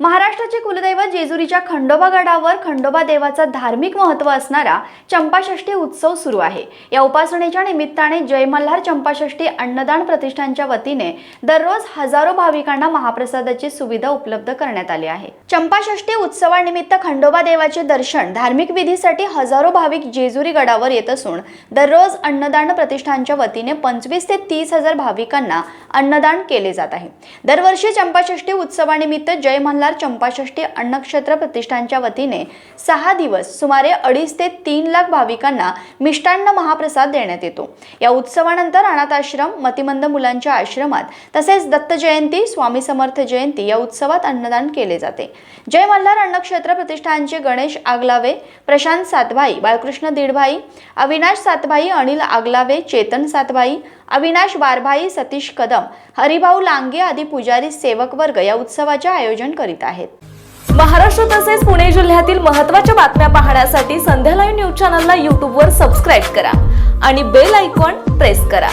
महाराष्ट्राचे कुलदैवत जेजुरीच्या खंडोबा गडावर खंडोबा देवाचा धार्मिक महत्त्व असणारा चंपाषष्ठी उत्सव सुरू आहे. या उपासनेच्या निमित्ताने जय मल्हार चंपाषष्ठी अन्नदान प्रतिष्ठानच्या वतीने दररोज हजारो भाविकांना महाप्रसादाची सुविधा उपलब्ध करण्यात आली आहे. चंपाषष्ठी उत्सवानिमित्त खंडोबा देवाचे दर्शन धार्मिक विधीसाठी हजारो भाविक जेजुरी गडावर येत असून दररोज अन्नदान प्रतिष्ठानच्या वतीने पंचवीस ते तीस हजार भाविकांना अन्नदान केले जात आहे. दरवर्षी चंपाषष्ठी उत्सवानिमित्त जय मल्हार चंपाषष्ठी अन्नक्षेत्र प्रतिष्ठानच्या वतीने सहा दिवस सुमारे अडीच ते तीन लाख भाविकांना मिष्टान्न महाप्रसाद देण्यात येतो. या उत्सवानंतर अनाथ आश्रम मतिमंद मुलांच्या आश्रमात तसेच दत्त जयंती स्वामी समर्थ जयंती या उत्सवात अन्नदान केले जाते. जय मल्हार अन्नक्षेत्र प्रतिष्ठानचे गणेश आगलावे प्रशांत सातभाई बाळकृष्ण दीडभाई अविनाश सातभाई अनिल आगलावे चेतन सातभाई अविनाश बारभाई सतीश कदम हरिभाऊ लांगे आदी पुजारी सेवक वर्ग या उत्सवाचे आयोजन करीत आहेत. महाराष्ट्र तसेच पुणे जिल्ह्यातील महत्त्वाच्या बातम्या पाहण्यासाठी संध्या लाईव्ह न्यूज चॅनलला यूट्यूबवर सबस्क्राईब करा आणि बेल आयकॉन प्रेस करा.